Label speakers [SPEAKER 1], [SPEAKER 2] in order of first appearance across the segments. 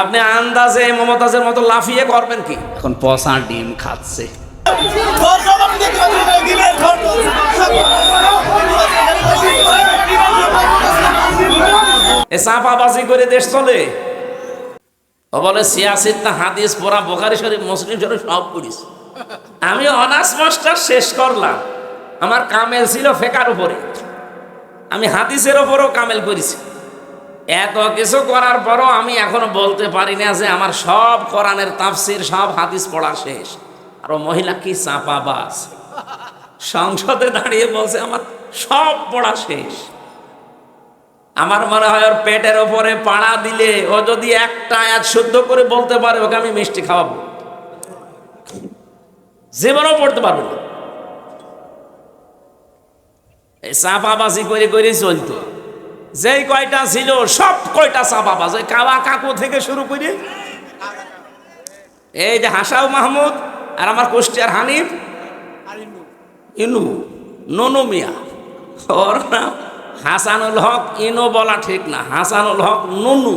[SPEAKER 1] আপনি আন্দাজে মমতাজের মতো লাফিয়ে করবেন কি? এখন পচা ডিম খাচ্ছে। এ চাপাবাজি করে দেশ চলে। ও বলে, সিয়াসিদ না হাদিস পড়া, বোখারি শরীফ, মুসলিম শরীফ সব পড়িস। আমি অনার্স মাস্টার শেষ করলাম। আমার কামেল ছিল ফেকার উপরে। আমি হাদিসের ওপরও কামেল করেছি এত কিছু করার পরও আমি এখনও বলতে পারি না যে আমার সব কোরআনের তাফসির, সব হাদিস পড়া শেষ। আর মহিলা কি চাপা বাস সংসদে দাঁড়িয়ে বলছে, আমার সব পড়া শেষ। আমার মনে হয় ওর পেটের ওপরে পাড়া দিলে ও যদি একটা আয়াত শুদ্ধ করে বলতে পারে, ওকে আমি মিষ্টি খাওয়াবো। জীবনও পড়তে পারবে না। এই চাপাবাজি করে করে চলতো। যেই কয়টা ছিল সব কয়টা চাপাবাজ ওই কাওয়া কাকু থেকে শুরু করে এই যে হাসাও মাহমুদ আর আমার কুষ্টিয়ার হানিফ ইনু। ননু মিয়া। ওর নাম হাসানুল হক ইনো বলা ঠিক না। হাসানুল হক নুনু।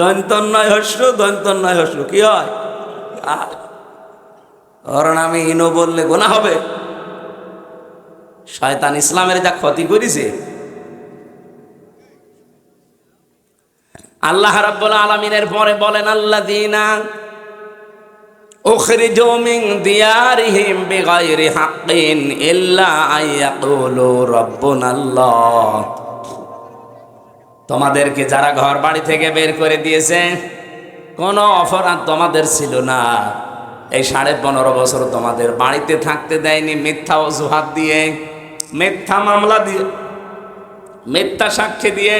[SPEAKER 1] দন্তন্নয় হস্য দন্তন্নয় হস্য কি হয়? ওর নামে ইনো বললে গোনা হবে। শয়তান ইসলামের যা ক্ষতি করেছে আল্লাহ রাব্বুল আলামিনের পরে বলেন আল্লাহ দিনা أخرجوا من ديارهم بغير حق إلا أن يقولوا ربنا الله তোমাদেরকে যারা ঘর বাড়ি থেকে বের করে দিয়েছে কোনো অপরাধ তোমাদের ছিল না এই সাড়ে পনেরো বছর তোমাদের বাড়িতে থাকতে দেয়নি মিথ্যা অজুহাত দিয়ে মিথ্যা মামলা দিয়ে, মিথ্যা সাক্ষী দিয়ে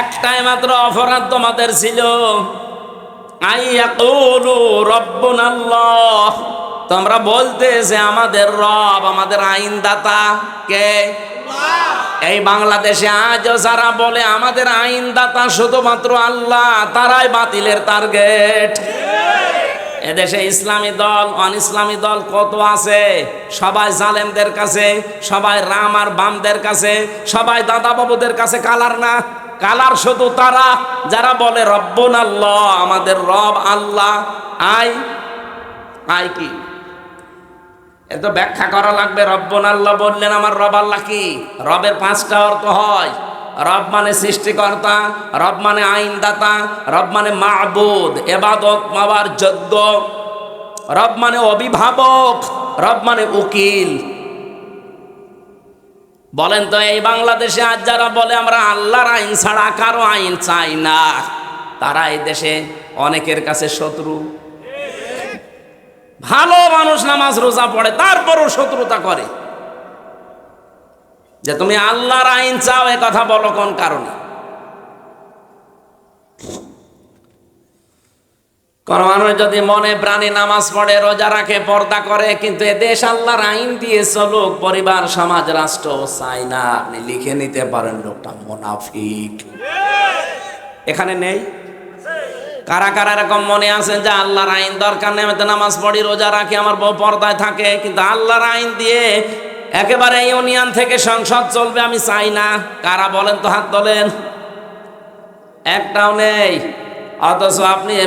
[SPEAKER 1] একটাই মাত্র অপরাধ তোমাদের ছিল। তোমরা বলতে যে আমাদের রব, আমাদের আইনদাতা কে? এই বাংলাদেশে আজও যারা বলে আমাদের আইনদাতা শুধুমাত্র আল্লাহ, তারাই বাতিলের টার্গেট। এদেশে ইসলামী দল অন ইসলামী দল কত আছে? সবাই জালেমদের কাছে, সবাই রাম আর বামদের কাছে, সবাই দাদা বাবুদের কাছে কালার না? কালার শুধু তারা। যারা বলে, রব্বন আল্লাহ, আমাদের রব আল্লাহ। আই আই কি? এত ব্যাখ্যা করা লাগবে, রব্বন আল্লাহ বললেন আমার রব আল্লাহ কি? রবের পাঁচটা অর্থ হয়। রব মানে সৃষ্টিকর্তা, রব মানে আইনদাতা, রব মানে মাহবুদ এবাদত মাবার যোগ্য। রব মানে অভিভাবক, রব মানে উকিল। বলেন তো, এই বাংলাদেশে আজ যারা বলে, আমরা আল্লাহর আইন ছাড়া কারও আইন চাই না, তারা এই দেশে অনেকের কাছে শত্রু। ভালো মানুষ নামাজ রোজা পড়ে, তারপরও শত্রুতা করে। যে তুমি আল্লাহর আইন চাও, এ কথা বলো কোন কারণে? কোন মানুষ যদি মনে প্রাণী নামাজ পড়ে, রোজা রাখে, পর্দা করে, কিন্তু এ দেশ আল্লাহর আইন দিয়ে চলুক, পরিবার, সমাজ, রাষ্ট্র চাই না। আপনি লিখে নিতে পারেন, লোকটা মোনাফিক। এখানে নেই? কারা কারা এরকম মনে আছেন যে আল্লাহর আইন দরকার নেই নামাজ পড়ি, রোজা রাখি, আমার বউ পর্দায় থাকে, কিন্তু আল্লাহর আইন দিয়ে একেবারে ইউনিয়ন থেকে সংসদ চলবে, আমি চাই না। কারা বলেন তো হাত তোলেন। একটাও নেই। অথচ আপনি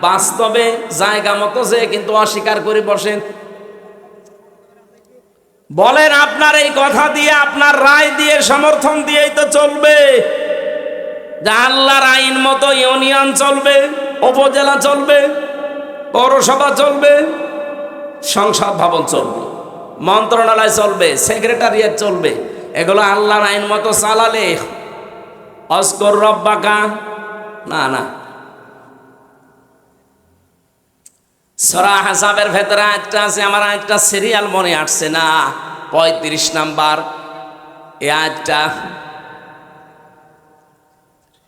[SPEAKER 1] বাস্তবে জায়গা মতো যে, কিন্তু অস্বীকার করে বসেন। বলেন, আপনার এই কথা দিয়ে, আপনার রায় দিয়ে, সমর্থন দিয়েই তো চলবে। আল্লাহর আইন মতো ইউনিয়ন চলবে, উপজেলা চলবে, পৌরসভা চলবে, সংসদ ভবন চলবে। মন্ত্রণালয় চলবে সেক্রেটারিয়েট চলবে। এগুলো আল্লাহর আইন মতো চালালে অস্কর রব্বাকা, না না। সরা হাসাবের ভেতরে একটা আছে, আমার একটা সিরিয়াল মনে আসছে না, পঁয়ত্রিশ নাম্বার। এ আজটা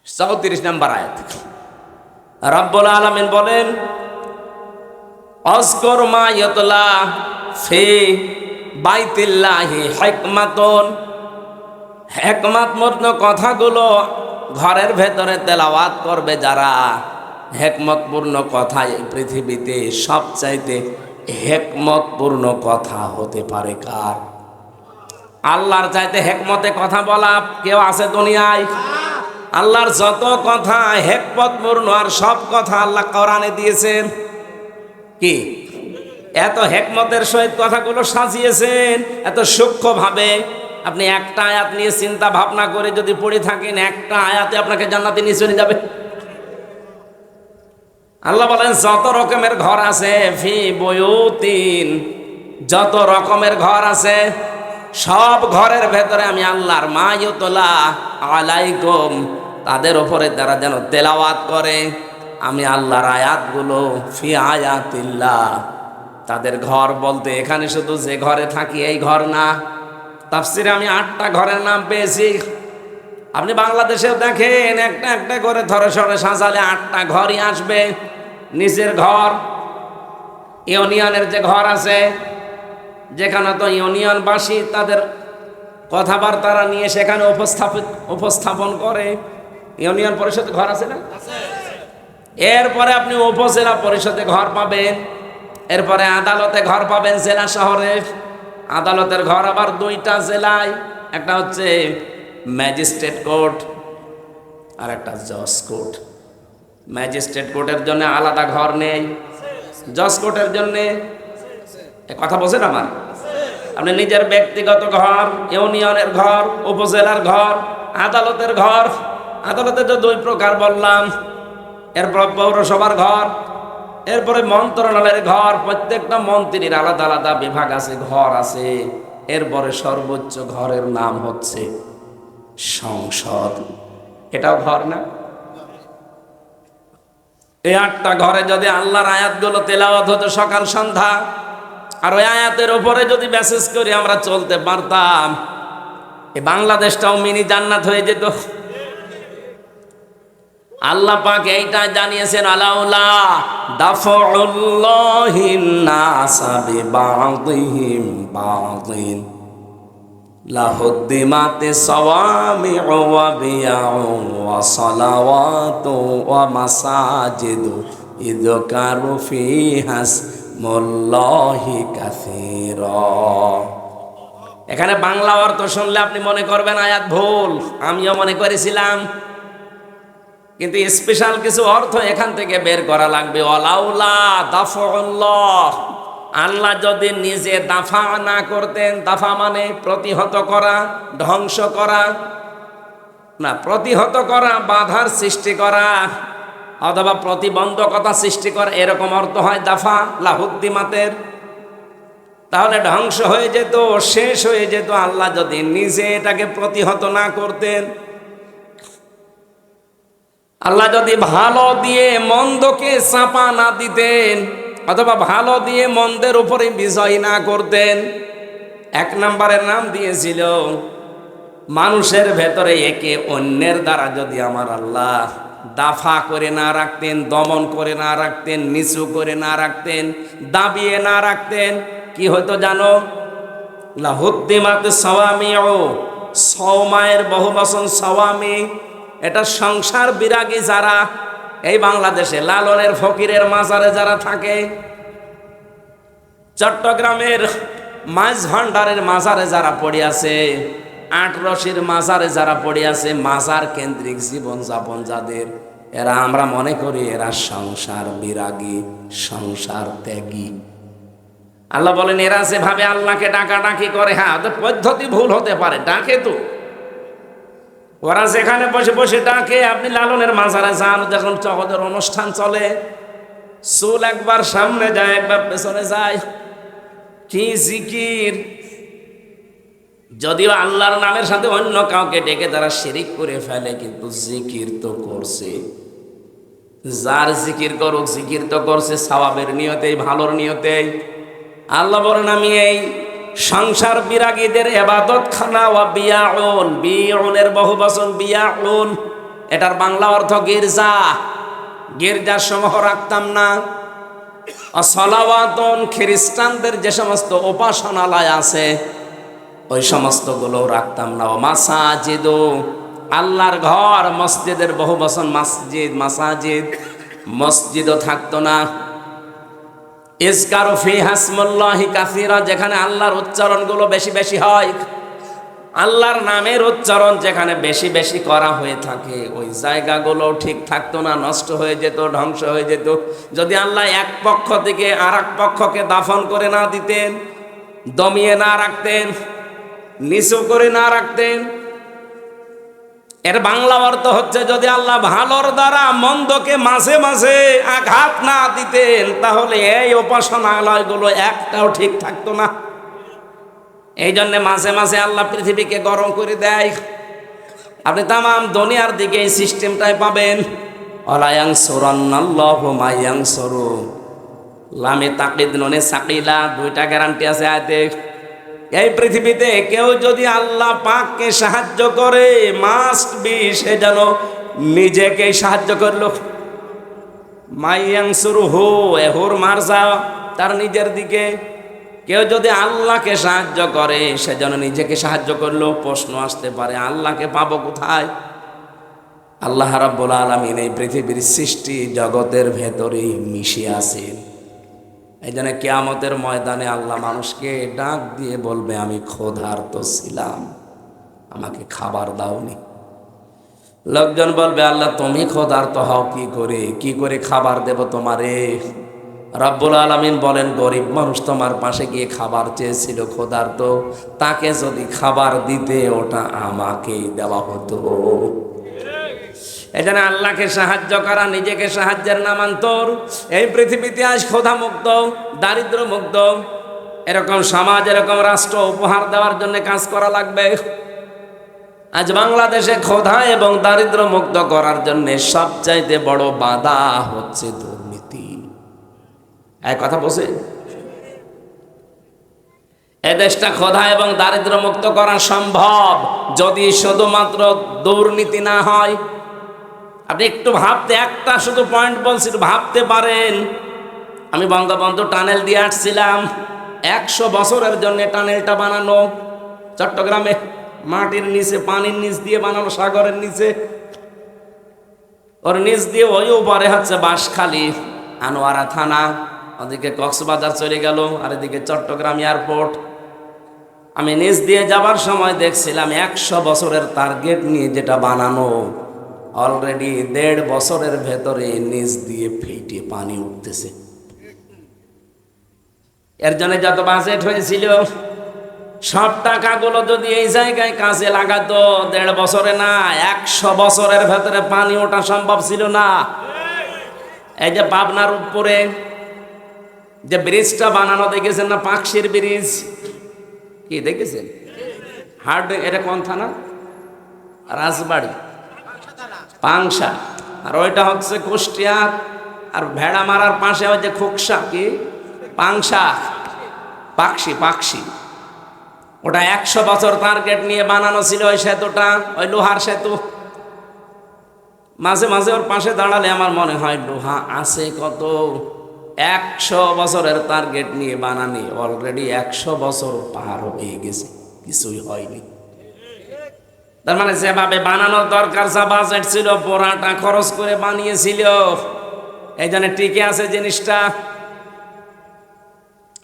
[SPEAKER 1] চৌত্রিশ নাম্বার আয়াত। রব্বুল আলমিন বলেন অস্কর মা ইয়তলা ফে বাইতিল্লাহি হেকমাতন। হেকমাতমূর্ণ কথাগুলো ঘরের ভেতরে তেলাওয়াত করবে যারা। হেকমতপূর্ণ কথা এই পৃথিবীতে সবচাইতে হেকমতপূর্ণ কথা হতে পারে কার? আল্লাহর চাইতে হেকমতে কথা বলা কেউ আছে দুনিয়ায়? আল্লাহর যত কথা হেকমতপূর্ণ আর সব কথা আল্লাহ কোরআনে দিয়েছেন। কি? হেকমতের সহিত কথাগুলো সাজিয়েছেন, এত সূক্ষ্মভাবে আপনি একটা আয়াত নিয়ে চিন্তা ভাবনা করে যদি পড়ে থাকেন, একটা আয়াতে আপনাকে জান্নাতে নিয়ে চলে যাবে। আল্লাহ বলেন, যত রকমের ঘর আছে, ফি বয়ুতিন, যত রকমের ঘর আছে, সব ঘরের ভেতরে আমি আল্লাহর মায়ুতলা আলাইকুম, তাদের ওপরে তারা যেন তেলাওয়াত করে। আমি আল্লাহর আয়াতগুলো ফি আয়াতিল্লাহ। তাদের ঘর বলতে এখানে শুধু যে ঘরে থাকি এই ঘর না। তাফসিরে আমি আটটা ঘরের নাম পেয়েছি। আপনি বাংলাদেশেও দেখেন, একটা একটা করে ধরে সরে সাজালে আটটা ঘরই আসবে। নিজের ঘর, ইউনিয়নের যে ঘর আছে, যেখানে তো ইউনিয়নবাসী তাদের কথাবার্তারা নিয়ে সেখানে উপস্থাপিত, উপস্থাপন করে। ইউনিয়ন পরিষদ ঘর আছে না? এরপরে আপনি উপজেলা পরিষদে ঘর পাবেন। এরপরে আদালতে ঘর পাবেন জেলা শহরে। আদালতের ঘর আবার দুইটা জেলায়। একটা হচ্ছে ম্যাজিস্ট্রেট কোর্ট, আর একটা জজ কোর্ট। ম্যাজিস্ট্রেট কোর্টের জন্য আলাদা ঘর নেই। জজ কোর্টের জন্য কথা বলছেন আমার? আপনি নিজের ব্যক্তিগত ঘর, ইউনিয়নের ঘর, উপজেলার ঘর, আদালতের ঘর। আদালতে তো দুই প্রকার বললাম। এরপর পৌরসভার ঘর এরপরে মন্ত্রণালয়ের ঘর, প্রত্যেকটা মন্ত্রীর আলাদা আলাদা বিভাগ আছে, ঘর আছে। এরপরে সর্বোচ্চ ঘরের নাম হচ্ছে সংসদ। এটাও ঘর না? এই আটটা ঘরে যদি আল্লাহর আয়াতগুলো তেলাওয়াত হতো সকাল, সন্ধ্যা, আর ওই আয়াতের উপরে যদি মেসেজ করি আমরা চলতে পারতাম। এই বাংলাদেশটাও মিনি জান্নাত হয়ে যেত। আল্লাহ পাক এইটা জানিয়েছেন, আলাউলা দাফউল্লাহিন নাসা বিবাদিহিম বাদিন। লাহুদ্দিমাতে সাওয়ামিউ ওয়া বিয়াউ ওয়া সালাওয়াতু ওয়া মাসাজিদু ইযকারু ফিহাস মুল্লাহি কাসীরা। এখানে বাংলা অর্থ শুনলে আপনি মনে করবেন, আয়াত ভুল। আমিও মনে করেছিলাম কিন্তু স্পেশাল কিছু অর্থ এখান থেকে বের করা লাগবে। অলাউলা দাফল্লাহ আল্লাহ যদি নিজে দাফা না করতেন, দাফা মানে প্রতিহত করা, ধ্বংস করা। না, প্রতিহত করা, বাধার সৃষ্টি করা, অথবা প্রতিবন্ধকতা সৃষ্টি করা, এরকম অর্থ হয় দাফা লাহুদ্দিমাতের তাহলে ধ্বংস হয়ে যেত, শেষ হয়ে যেত। আল্লাহ যদি নিজে এটাকে প্রতিহত না করতেন আল্লাহ যদি ভালো দিয়ে মন্দকে চাপা না দিতেন, অথবা ভালো দিয়ে মন্দের উপরে বিজয় না করতেন, এক নম্বরের নাম দিয়েছিল, মানুষের ভেতরে একে অন্যের দ্বারা যদি আমার আল্লাহ দাফা করে না রাখতেন, দমন করে না রাখতেন, নিচু করে না রাখতেন, দাবিয়ে না রাখতেন, কি হতো জানো? লাহুদ্দিমাতে সওয়ামি ও সৌমায়ের বহু বসন সওয়ামি এটা সংসার বিরাগী যারা, এই বাংলাদেশে লালনের ফকিরের মাজারে যারা থাকে, চট্টগ্রামের মাছ ভান্ডারের মাজারে যারা পড়ে আছে, আট রশির মাজারে যারা পড়ে আছে, মাজার কেন্দ্রিক জীবন যাপন যাদের, এরা আমরা মনে করি এরা সংসার বিরাগী, সংসার ত্যাগী। আল্লাহ বলেন, এরা যেভাবে আল্লাহকে ডাকাডাকি করে হ্যাঁ পদ্ধতি ভুল হতে পারে, ডাকে তো। ওরা যেখানে বসে বসে ডাকে, আপনি লালনের মাজারে যান। যখন জগতের অনুষ্ঠান চলে। চুল একবার সামনে যায়, একবার পেছনে যায়। কি জিকির। যদিও আল্লাহর নামের সাথে অন্য কাউকে ডেকে তারা শিরিক করে ফেলে, কিন্তু জিকির তো করছে। যার জিকির করুক, জিকির তো করছে সওয়াবের নিয়তেই, ভালোর নিয়তেই। আল্লাহ বলেন, আমি এই সংসার বিরাগীদের এবাদত খানা ওয়া বিয়াউন। বিয়াউনের বহু বচন বিয়াউন। এটার বাংলা অর্থ গির্জা। গির্জার সমূহ রাখতাম না। সলাওয়াতন খ্রিস্টানদের যে সমস্ত উপাসনালয় আছে, ওই সমস্তগুলো রাখতাম না। ও মাসাজিদ। আল্লাহর ঘর, মসজিদের বহু বচন মসজিদ, মাসাজিদ। মসজিদও থাকতো না। ইসকারু ফি হাসমুল্লাহি কাসিরা, যেখানে আল্লাহর উচ্চারণগুলো বেশি বেশি হয়। আল্লাহর নামের উচ্চারণ যেখানে বেশি বেশি করা হয়ে থাকে, ওই জায়গাগুলো ঠিক থাকতো না, নষ্ট হয়ে যেত, ধ্বংস হয়ে যেত। যদি আল্লাহ এক পক্ষ থেকে আর পক্ষকে দাফন করে না দিতেন, দমিয়ে না রাখতেন, নিচু করে না রাখতেন এর বাংলা অর্থ হচ্ছে, যদি আল্লাহ ভালোর দ্বারা মন্দকে মাঝে মাঝে আঘাত না দিতেন, তাহলে এই উপাসনালয়গুলো একটাও ঠিক থাকতো না। এই জন্যে মাঝে মাঝে আল্লাহ পৃথিবীকে গরম করে দেয়। আপনি তামাম দুনিয়ার দিকে এই সিস্টেমটাই পাবেন। অলায়াং লামে তাকিদ ননে সাকিলা, দুইটা গ্যারান্টি আছে আয়তে। এই পৃথিবীতে কেউ যদি আল্লাহ পাককে সাহায্য করে মাস্ট বি সে যেন নিজেকে সাহায্য করল। মাইয়াং শুরু হো এহুর মার যাও তার নিজের দিকে। কেউ যদি আল্লাহকে সাহায্য করে, সে যেন নিজেকে সাহায্য করল। প্রশ্ন আসতে পারে, আল্লাহকে পাবো কোথায়? আল্লাহ রাব্বুল আলামিন এই পৃথিবীর সৃষ্টি জগতের ভেতরেই মিশে আছেন। এই জন্য কেয়ামতের ময়দানে আল্লাহ মানুষকে ডাক দিয়ে বলবে, আমি ক্ষোধার্ত ছিলাম, আমাকে খাবার দাওনি। লোকজন বলবে, আল্লাহ, তুমি ক্ষোধার্ত হও, কি করে? কি করে খাবার দেব তোমারে? রব্বুল আলমিন বলেন, গরিব মানুষ তোমার পাশে গিয়ে খাবার চেয়েছিল, ক্ষোধার্ত। তাকে যদি খাবার দিতে ওটা আমাকেই দেওয়া হতো। এখানে আল্লাহকে সাহায্য করা, নিজেকে সাহায্যের নামান্তর। এই পৃথিবীতে আজ দারিদ্র মুক্ত এরকম সমাজ, এরকম রাষ্ট্র উপহার দেওয়ার জন্য কাজ করা লাগবে। আজ বাংলাদেশে ক্ষোধা এবং দারিদ্র মুক্ত করার জন্য সবচাইতে বড় বাধা হচ্ছে দুর্নীতি। এক কথা বসে এ দেশটা ক্ষোধা এবং দারিদ্র মুক্ত করা সম্ভব যদি শুধুমাত্র দুর্নীতি না হয়। আপনি একটু ভাবতে, একটা শুধু পয়েন্ট বলছি ভাবতে পারেন। আমি বঙ্গবন্ধু টানেল দিয়ে আসছিলাম। একশো বছরের জন্য টানেলটা বানানো। চট্টগ্রামে মাটির নিচে, পানির নিচ দিয়ে বানানো, সাগরের নিচে। ওর নিচ দিয়ে ওই উপরে হচ্ছে বাঁশখালী, আনোয়ারা থানা। ওদিকে কক্সবাজার চলে গেল, আর এদিকে চট্টগ্রাম এয়ারপোর্ট। আমি নিচ দিয়ে যাবার সময় দেখছিলাম একশো বছরের টার্গেট নিয়ে যেটা বানানো। অলরেডি দেড় বছরের ভেতরে নিচ দিয়ে ফেটে পানি উঠতেছে। এর জন্য যত বাজেট হয়েছিল, সব টাকাগুলো যদি এই জায়গায় কাজে লাগাতো, দেড় বছরে না, একশো বছরের ভেতরে পানি ওঠা সম্ভব ছিল না। এই যে পাবনার উপরে যে ব্রিজটা বানানো দেখেছেন না, পাকশির ব্রিজ? কি দেখেছেন? হার্ড, এটা কোন থানা? রাজবাড়ি। পাংশা। আর ওইটা হচ্ছে কুষ্টিয়া, আর ভেড়া মারার পাশে ওই যে খুকসা, কি? পাংশা। পাকশি পাকশি। ওটা একশো বছর টার্গেট নিয়ে বানানো ছিল ওই সেতুটা, ওই লোহার সেতু। মাঝে মাঝে ওর পাশে দাঁড়ালে আমার মনে হয়, লোহা আছে কত? একশো বছরের টার্গেট নিয়ে বানানি অলরেডি একশো বছর পার হয়ে গেছে, কিছুই হয়নি। তার মানে যেভাবে বানানোর দরকার যা বাজেট ছিল, পোড়াটা খরচ করে বানিয়েছিল। এই জন্য টিকে আছে জিনিসটা।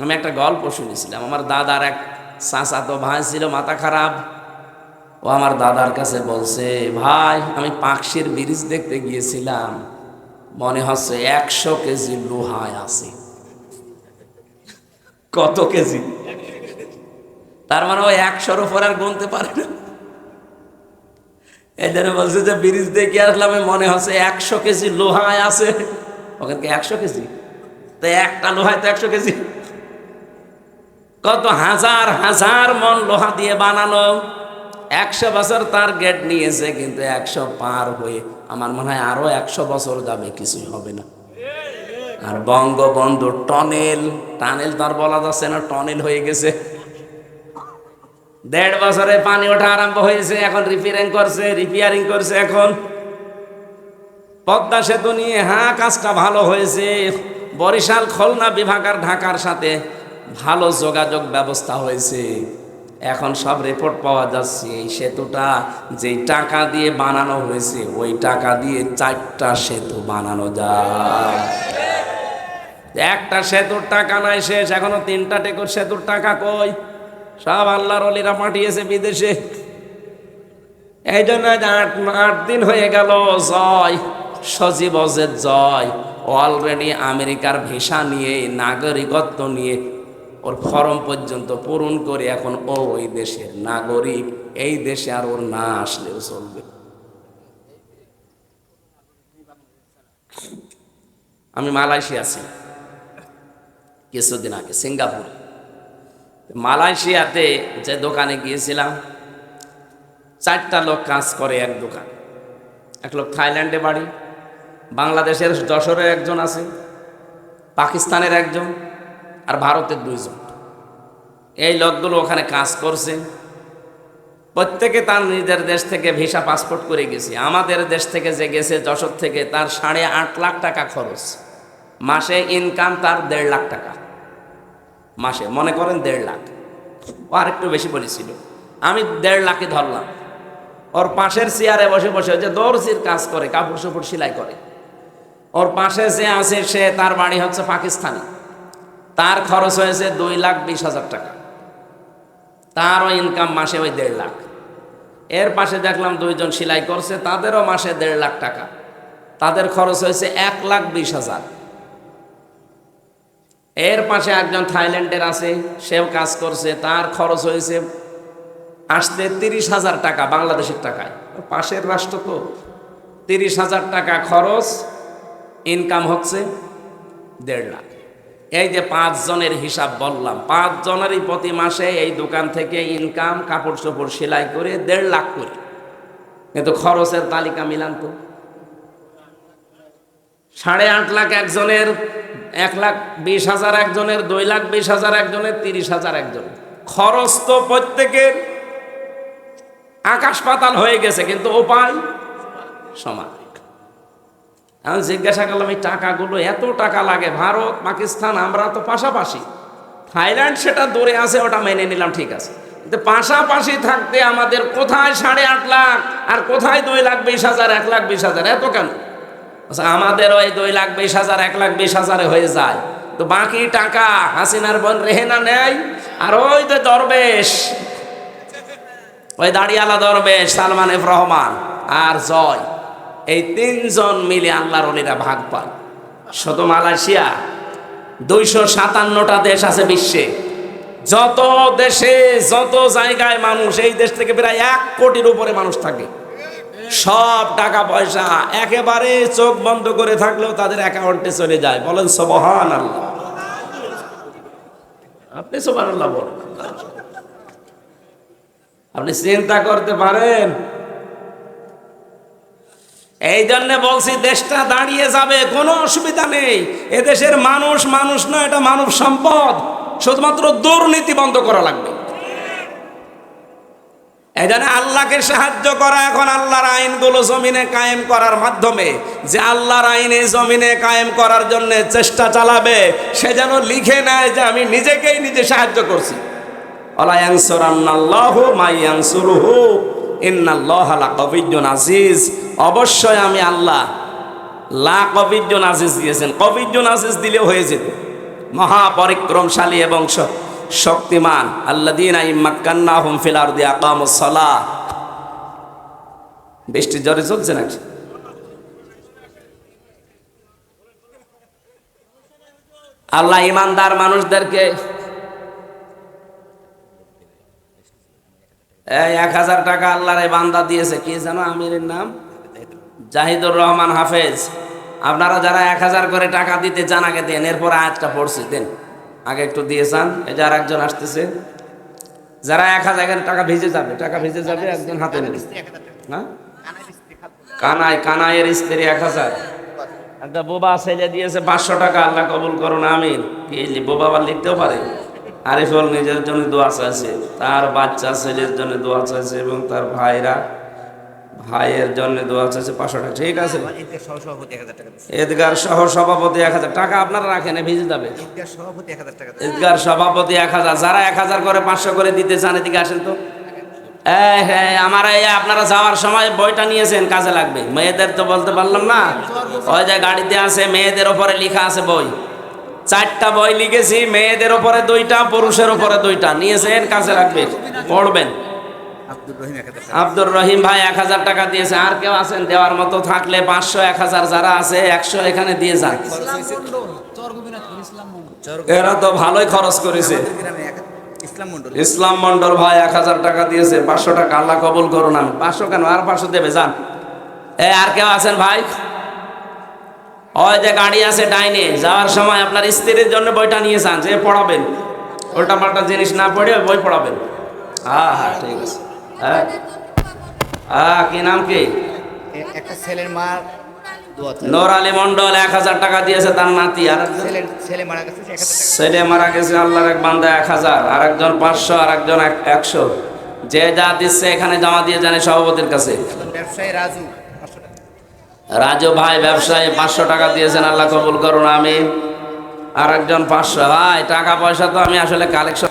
[SPEAKER 1] আমি একটা গল্প শুনেছিলাম, আমার দাদার এক তো ভাই ছিল, মাথা খারাপ। ও আমার দাদার কাছে বলছে, ভাই, আমি পাকশির ব্রিজ দেখতে গিয়েছিলাম। মনে হচ্ছে একশো কেজি লোহায় আছে। কত কেজি? তার মানে ও একশোর উপর আর গুনতে পারে না। জন্য বলছে যে ব্রিজ দেখে আসলাম মনে হচ্ছে একশো কেজি লোহায় আছে। ওখানকে একশো কেজি? একটা লোহায় তো একশো কেজি। কত হাজার হাজার মন লোহা দিয়ে বানানো একশো বছর তার গেট নিয়েছে, কিন্তু একশো পার হয়ে আমার মনে হয় আরও একশো বছর যাবে, কিছুই হবে না। আর বঙ্গবন্ধু টনেল, টানেল তার বলা যাচ্ছে না, টনেল হয়ে গেছে। দেড় বছরে পানি ওঠা আরম্ভ হয়েছে, এখন রিপেয়ারিং করছে রিপেয়ারিং করছে এখন। পদ্মা সেতু নিয়ে হ্যাঁ কাজটা ভালো হয়েছে। বরিশাল, খুলনা বিভাগ আর ঢাকার সাথে ভালো যোগাযোগ ব্যবস্থা হয়েছে। এখন সব রিপোর্ট পাওয়া যাচ্ছে, এই সেতুটা যেই টাকা দিয়ে বানানো হয়েছে, ওই টাকা দিয়ে চারটা সেতু বানানো যায়। একটা সেতুর টাকা নাই শেষ, এখনও তিনটা টেকুর সেতুর টাকা কই? সব আল্লাহর অলিরা পাঠিয়েছে বিদেশে। এই জন্য আট আট দিন হয়ে গেল, জয়, সজীব অজের জয়। অলরেডি আমেরিকার ভিসা নিয়ে, নাগরিকত্ব নিয়ে, ওর ফর্ম পর্যন্ত পূরণ করে এখন ও ওই দেশের নাগরিক। এই দেশে আর ওর না আসলেও চলবে। আমি মালয়েশিয়া আছি। কিছুদিন আগে, সিঙ্গাপুরে। মালয়েশিয়াতে যে দোকানে গিয়েছিলাম, চারটা লোক কাজ করে এক দোকান। এক লোক থাইল্যান্ডে বাড়ি, বাংলাদেশের যশোরের একজন আছে, পাকিস্তানের একজন, আর ভারতের দুইজন। এই লোকগুলো ওখানে কাজ করছে। প্রত্যেকে তার নিজের দেশ থেকে ভিসা পাসপোর্ট করে গেছে। আমাদের দেশ থেকে যে গেছে যশোর থেকে, তার সাড়ে আট লাখ টাকা খরচ। মাসে ইনকাম তার দেড় লাখ টাকা। মাসে, মনে করেন দেড় লাখ। ও আরেকটু বেশি বলেছিল। আমি দেড় লাখে ধরলাম। ওর পাশের চেয়ারে বসে বসে যে দর্জির কাজ করে কাপড় চোপড় সেলাই করে। ওর পাশে যে আছে সে, তার বাড়ি হচ্ছে পাকিস্তানি। তার খরচ হয়েছে দুই লাখ বিশ হাজার টাকা। তারও ইনকাম মাসে ওই দেড় লাখ। এর পাশে দেখলাম দুইজন সেলাই করছে, তাদেরও মাসে দেড় লাখ টাকা। তাদের খরচ হয়েছে এক লাখ বিশ হাজার। এর পাশে একজন থাইল্যান্ডের আছে, সেও কাজ করছে, তার খরচ হয়েছে আসতে তিরিশ হাজার টাকা বাংলাদেশের টাকায়। পাশের রাষ্ট্র তো। তিরিশ হাজার টাকা খরচ ইনকাম হচ্ছে দেড় লাখ। এই যে পাঁচ জনের হিসাব বললাম, পাঁচ জনেরই প্রতি মাসে এই দোকান থেকে ইনকাম কাপড় চোপড় সেলাই করে দেড় লাখ করে। কিন্তু খরচের তালিকা মিলান তো। সাড়ে আট লাখ একজনের এক লাখ বিশ হাজার একজনের, দুই লাখ বিশ হাজার একজনের, তিরিশ হাজার একজন। খরচ তো প্রত্যেকের আকাশ পাতাল হয়ে গেছে, কিন্তু উপায় সমান। আমি জিজ্ঞাসা করলাম, এই টাকাগুলো এত টাকা লাগে ভারত, পাকিস্তান, আমরা তো পাশাপাশি। থাইল্যান্ড সেটা দূরে আছে, ওটা মেনে নিলাম, ঠিক আছে। কিন্তু পাশাপাশি থাকতে আমাদের কোথায় সাড়ে আট লাখ আর কোথায় দুই লাখ বিশ হাজার, এক লাখ বিশ হাজার? এত কেন? আচ্ছা, আমাদের ওই দুই লাখ বিশ হাজার এক লাখ বিশ হাজারে হয়ে যায়। তো বাকি টাকা হাসিনার বোন রেহেনা নেয় আর ওই তো দরবেশ ওই দাড়িয়ালা দরবেশ সালমান এফ রহমান আর জয় এই তিনজন মিলে আল্লাহর অলিরা ভাগ পায়। শুধু মালয়েশিয়া দুইশো সাতান্নটা দেশ আছে বিশ্বে। যত দেশে যত জায়গায় মানুষ এই দেশ থেকে প্রায় এক কোটির উপরে মানুষ থাকে। সব টাকা পয়সা একেবারে চোখ বন্ধ করে থাকলেও তাদের অ্যাকাউন্টে চলে যায়। বলেন সবহান আল্লাহ আপনি সবান আল্লাহ বলেন। আপনি চিন্তা করতে পারেন। এই জন্য বলছি, দেশটা দাঁড়িয়ে যাবে, কোনো অসুবিধা নেই। এদেশের মানুষ মানুষ নয় এটা মানব সম্পদ। শুধুমাত্র দুর্নীতি বন্ধ করা লাগবে। এই জন্য আল্লাহকে সাহায্য করা এখন আল্লাহর আইনগুলো জমিনে কায়েম করার মাধ্যমে, যে আল্লাহর আইনে জমিনে কায়েম করার জন্য চেষ্টা চালাবে, সে যেন লিখে নেয় যে আমি নিজেকেই নিজে সাহায্য করছি। অবশ্যই আমি আল্লাহ লা কবিজন আজিজ দিয়েছেন। কবিজন আজিজ দিলেও হয়ে যেত। মহাপরিক্রমশালী এবং শক্তিমান। দিয়া কামসলা বৃষ্টি জ্বরে চলছে নাকি? আল্লাহ ইমানদার মানুষদেরকে এই এক হাজার টাকা আল্লাহর বান্দা দিয়েছে। কি জানো আমিরের নাম? জাহিদুর রহমান হাফেজ। আপনারা যারা এক হাজার করে টাকা দিতে আগে দেন, এরপর আজটা পড়ছি, দেন। আগে একটু দিয়ে চান এই যে আর একজন আসতেছে। যারা এক হাজার টাকা ভেজে যাবে টাকা ভেজে যাবে একজন হাতে নেবে। হ্যাঁ কানাই কানাইয়ের স্ত্রী এক হাজার। একটা বোবা ছেলে দিয়েছে পাঁচশো টাকা আল্লাহ কবুল করুন আমিন। কি লি- বোবা আবার লিখতেও পারে? আরিফল নিজের জন্য দোয়া চাইছে তার বাচ্চা ছেলের জন্য দোয়া চাইছে এবং তার ভাইরা ভাইয়ের জন্য দোয়া চাইছে পাঁচশো টাকা ঠিক আছে? এদগার সহ সভাপতি এক হাজার টাকা আপনারা রাখেন ভিজে যাবে।
[SPEAKER 2] ঈদগাহ সভাপতি এক হাজার
[SPEAKER 1] ঈদগার সভাপতি এক হাজার যারা এক হাজার করে পাঁচশো করে দিতে চান এদিকে আসেন তো। হ্যাঁ আমার এই আপনারা যাওয়ার সময় বইটা নিয়েছেন কাজে লাগবে। মেয়েদের তো বলতে পারলাম না। ওই যে গাড়িতে আছে মেয়েদের ওপরে লেখা আছে বই। চারটা বই লিখেছি মেয়েদের ওপরে দুইটা পুরুষের ওপরে দুইটা। নিয়েছেন কাজে লাগবে। পড়বেন।
[SPEAKER 2] আব্দুর রহিম
[SPEAKER 1] ভাই এক হাজার টাকা দিয়েছে। আর কেউ আছেন? দেওয়ার মতো থাকলে পাঁচশো এক হাজার যারা আছে একশো এখানে দিয়ে যান। এরা তো ভালোই খরচ করেছে।
[SPEAKER 2] ইসলাম মন্ডল
[SPEAKER 1] ভাই এক হাজার টাকা দিয়েছে। পাঁচশো টাকা আল্লাহ কবুল করুন আমি পাঁচশো কেন? আর পাঁচশো দেবে যান। এ আর কেউ আছেন ভাই? ওই যে গাড়ি আছে ডাইনে যাওয়ার সময় আপনার স্ত্রীর জন্য বইটা নিয়ে যান যে পড়াবেন। উল্টা পাল্টা জিনিস না পড়ে বই পড়াবেন। হ্যাঁ হ্যাঁ ঠিক আছে। হ্যাঁ হ্যাঁ কি নাম কি?
[SPEAKER 2] এ- একটা ছেলের মা দোয়া
[SPEAKER 1] আলী মন্ডল এক হাজার টাকা দিয়েছে তার নাতি আর
[SPEAKER 2] ছেলে মারা গেছে
[SPEAKER 1] আল্লাহর এক বান্দা এক হাজার আর একজন পাঁচশো আর একজন একশো। যে যা দিচ্ছে এখানে জমা দিয়ে জানে সভাপতির কাছে।
[SPEAKER 2] ব্যবসায়ী রাজু
[SPEAKER 1] রাজু ভাই ব্যবসায়ী পাঁচশো টাকা দিয়েছেন আল্লাহ কবুল করুন আমি আর একজন পাঁচশো ভাই টাকা পয়সা তো আমি আসলে কালেকশন